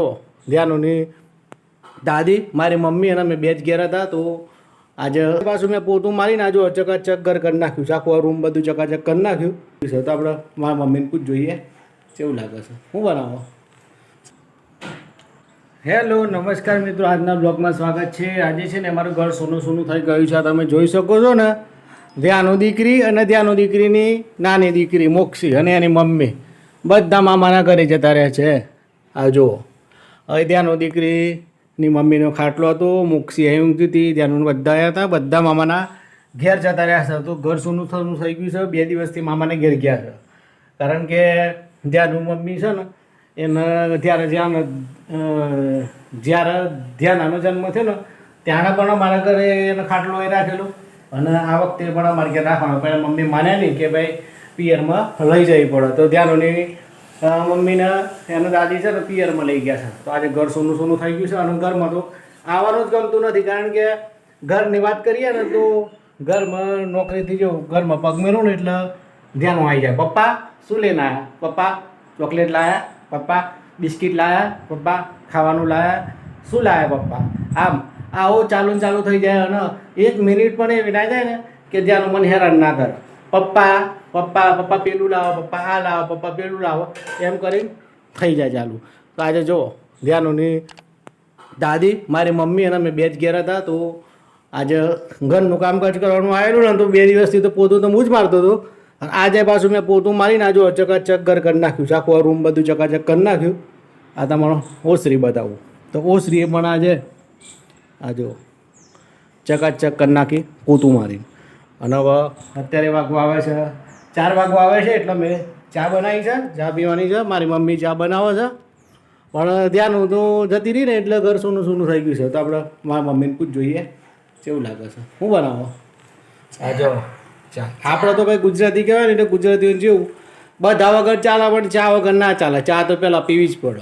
જો ધ્યાનોની દાદી, મારી મમ્મી અને અમે બે જ ઘેર હતા, તો આજે પાછું મેં પોતું મારીને આજે ચકાચક ઘર કરી નાખ્યું છે. આખું રૂમ બધું ચકાચક કરી નાખ્યું. છે તો આપણે મારા મમ્મીને પૂછ જોઈએ. કેવું લાગે છે? શું બનાવો? હેલો, નમસ્કાર મિત્રો. આજના બ્લોગમાં સ્વાગત છે. આજે છે ને અમારું ઘર સોનું સોનું થઈ ગયું છે. તમે જોઈ શકો છો ને. ધ્યાનો દીકરી અને ધ્યાનો દીકરીની નાની દીકરી મોક્ષી અને એની મમ્મી. બધા મામાના ઘરે જતા રહે છે. આ જુઓ. હવે ધ્યાનો દીકરીની મમ્મીનો ખાટલો હતો, મુક્ષી અહીં ઊંઘતી હતી ત્યાંનું બધા આવ્યા હતા બધા મામાના ઘેર જતા રહ્યા છે. તો ઘર સોનું સોનું થઈ ગયું છે, બે દિવસથી મામાને ઘેર ગયા છે. કારણ કે ધ્યાનનું મમ્મી છે ને, એને ત્યારે જ્યાં જ્યારે ધ્યાનાનો જન્મ થયો ને ત્યાં પણ અમારા ઘરે એનો ખાટલો એ રાખેલો. અને આ વખતે પણ અમારે ઘેર રાખવાનો. પણ મમ્મી માન્યા નહીં કે ભાઈ પિયરમાં લઈ જવી પડે. તો ધ્યાનોની મમ્મીને, એના દાદી છે ને પિયરમાં લઈ ગયા છે. તો આજે ઘર સોનું સોનું થઈ ગયું છે અને ઘરમાં તો આવવાનું જ ગમતું નથી, કારણ કે ઘરની વાત કરીએ ને તો ઘરમાં નોકરીથી જો ઘરમાં પગ મેળવું ને એટલે ધ્યાન આવી જાય. પપ્પા, શું લઈને આવ્યા પપ્પા, ચોકલેટ લાયા. પપ્પા, બિસ્કિટ લાયા. પપ્પા, ખાવાનું લાયા. શું લાયા પપ્પા? આમ, આવો ચાલુ ચાલુ થઈ જાય અને એક મિનિટ પણ એ વિનાય જાય ને કે ધ્યાન મને હેરાન ના કરે. પપ્પા પપ્પા પપ્પા પેલું લાવો, પપ્પા આ લાવો, પપ્પા પેલું લાવો. એમ કરીને થઈ જાય ચાલુ. તો આજે જુઓ ધ્યાનોની દાદી, મારી મમ્મી અને અમે બે જ ઘેર હતા, તો આજે ઘરનું કામકાજ કરવાનું આવેલું ને, તો બે દિવસથી તો પોતું તો હું જ મારતો હતો. આજે પાછું મેં પોતું મારીને આજે ચકાચક ઘર કરી નાખ્યું છે. આખું રૂમ બધું ચકાચક કરી નાખ્યું. આ તમારો ઓસરી બતાવું. તો ઓસરીએ પણ આજે, આ જો, ચકાચક કરી નાખી પોતું મારીને. અને હવે અત્યારે વાગવા આવે છે. ચાર વાગવા આવે છે એટલે મેં ચા બનાવી છે. ચા પીવાની છે. મારી મમ્મી ચા બનાવે છે. પણ ધ્યાન તો જતી રહી ને એટલે ઘર સોનું સોનું થઈ ગયું છે. તો આપણે મારા મમ્મીને પૂછ જોઈએ. કેવું લાગે છે? શું બનાવો? આ જો ચા. આપણે તો ભાઈ ગુજરાતી કહેવાય ને એટલે ગુજરાતીઓ જેવું. બધા વગર ચાલે પણ ચા વગર ના ચાલે. ચા તો પહેલાં પીવી જ પડે.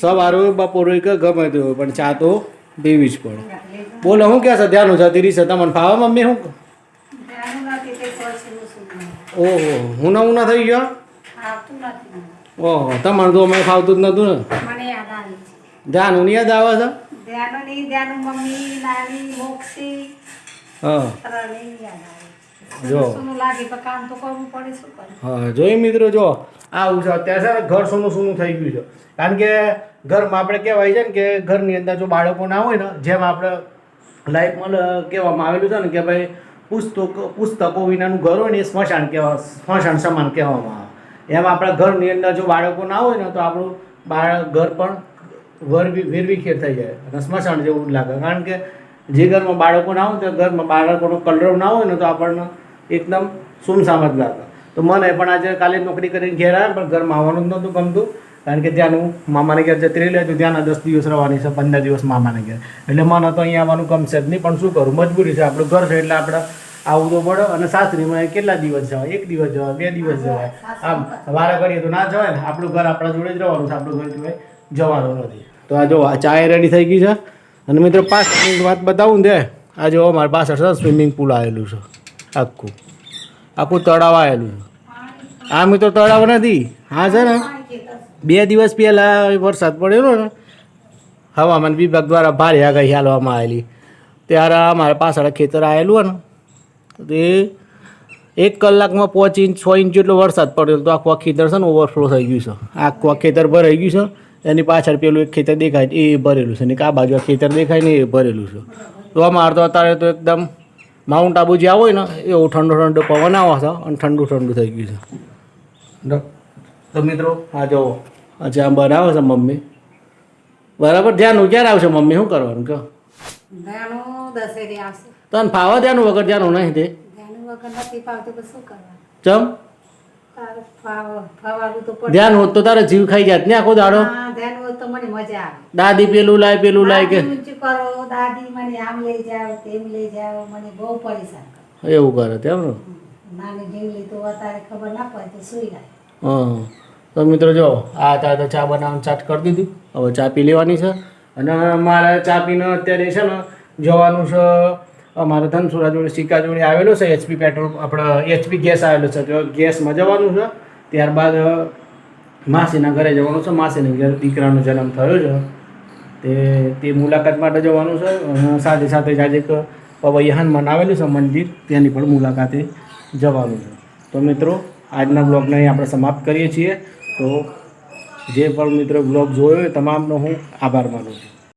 સવારે હોય, બપોરે હોય કે ગમે તે હોય પણ ચા તો પીવી જ પડે. બોલો હું કહેશે? ધ્યાન હું જતી રહી છે. તમને ફાવે મમ્મી શું? ઓહો હુના ઉના થઈ ગયો? ઓહો તમારે તો અમે ફાવતું જ નતું ને? ધ્યાન હું. યાદ આવે છે. જોઈ મિત્રો જો. આવું છે અત્યારે છે ઘર સોનું સોનું થઈ ગયું છે. કારણ કે ઘરમાં આપણે કહેવાય છે ને કે ઘરની અંદર જો બાળકો ના હોય ને જેમ આપણે લાઈફમાં કહેવામાં આવેલું છે ને કે ભાઈ પુસ્તકો પુસ્તકો વિનાનું ઘર હોય ને એ સ્મશાન કહેવા સ્મશાન સમાન કહેવામાં આવે. એમ આપણા ઘરની અંદર જો બાળકો ના હોય ને તો આપણું બાળક ઘર પણ વરવી વેરવિખેર થઈ જાય અને સ્મશાન જેવું લાગે. કારણ કે જે ઘરમાં બાળકો ના હોય તો ઘરમાં બાળકોનો કલરવ ના હોય ને તો આપણને એકદમ સુમસામ જ લાગે. તો મને પણ આજે કાલે નોકરી કરીને ઘેર આવ્યા પણ ઘરમાં આવવાનું જ નહોતું ગમતું. કારણ કે ત્યાં હું મામાને ઘેર જતી રહી તો ત્યાં દસ દિવસ રહેવાની છે પંદર દિવસ મામાને ઘેર. એટલે મને તો અહીંયા આવવાનું ગમશે જ નહીં પણ શું કરું? મજબૂરી છે આપણું ઘર છે એટલે આપણે આવું તો પડે અને સાસરીમાં કેટલા દિવસ જવાય? એક દિવસ જવાય બે દિવસ જવાય. આમ વારા કરીએ તો ના જવાય ને? આપણું ઘર આપણા જોડે જ રહેવાનું છે આપણું ઘર જોડે જવાનું નથી. તો આ જો આ ચાય રેડી થઈ ગઈ છે. અને મિત્રો પાંચ મિનિટ વાત બતાવું ને આ જો મારી પાસે છે સ્વિમિંગ પુલ આવેલું છે. આખું. આખું તળાવ આવેલું છે. આ મિત્રો તળાવ નથી. હા છે ને? બે દિવસ પહેલાં વરસાદ પડેલો ને, હવામાન વિભાગ દ્વારા ભારે આગાહી હાલવામાં આવેલી. ત્યારે અમારા પાછળ ખેતર આવેલું હોય ને, તો એક કલાકમાં પાંચ ઇંચ, છ ઇંચ જેટલો વરસાદ પડેલો તો આખું ખેતર છે ને ઓવરફ્લો થઈ ગયું છે. આખું ખેતર ભરાઈ ગયું છે. એની પાછળ પેલું એક ખેતર દેખાય એ ભરેલું છે. ને આ બાજુ ખેતર દેખાય ને, એ ભરેલું છે. તો અમારે તો અત્યારે તો એકદમ માઉન્ટ આબુ જ્યાં હોય ને, એવું ઠંડો ઠંડો પવન આવે છે, અને ઠંડુ ઠંડુ થઈ ગયું છે. તો મિત્રો, આ જો અચ્છા આમ બનાવો છે મમ્મી. બરાબર ધ્યાન ક્યારે આવશે મમ્મી? શું કરવાનું? કહો. તને ફાવો ધ્યાન વગર? ધ્યાન નહીં તે ધ્યાન વગર નથી પાવતું તો શું કરવાનું? ચમ? ધ્યાન હોત તો તારે જીવ ખાઈ જાત ને આખો દાડો. ધ્યાન હોય તો મને મજા આવે. દાદી પેલું લાય પેલું લાય કે કરો દાદી મને આમ લઈ જાઓ તેમ લઈ જાઓ મને બહુ પરેશાન એવું કરે તેમ ને? અત્યારે ખબર ના પડે તો સુઈ જાય. હા. તો મિત્રો જો, આ હતા તો ચા બનાવવાનું ચાટ કરી દીધી. હવે ચા પી લેવાની છે. અને મારે ચા પીને અત્યારે છે ને જવાનું છે, અમારે ધનસુરા જોડે, સિક્કા જોડે આવેલો છે, એચપી પેટ્રોલ આપણે એચપી ગેસ આવેલો છે. જો ગેસમાં જવાનું છે. ત્યારબાદ, માસીના ઘરે જવાનું છે. માસીના ઘરે દીકરાનો જન્મ થયો છે. તે તે મુલાકાત માટે જવાનું છે. સાથે સાથે જ આજે એક પવૈયાહનમાં આવેલું છે, મંદિર. તેની પણ મુલાકાતે જવાનું છે. તો મિત્રો, આજના બ્લોગને આપણે સમાપ્ત કરીએ છીએ. તો જે પણ મિત્રો બ્લોગ જોયો તમામનો હું આભાર માનું છું.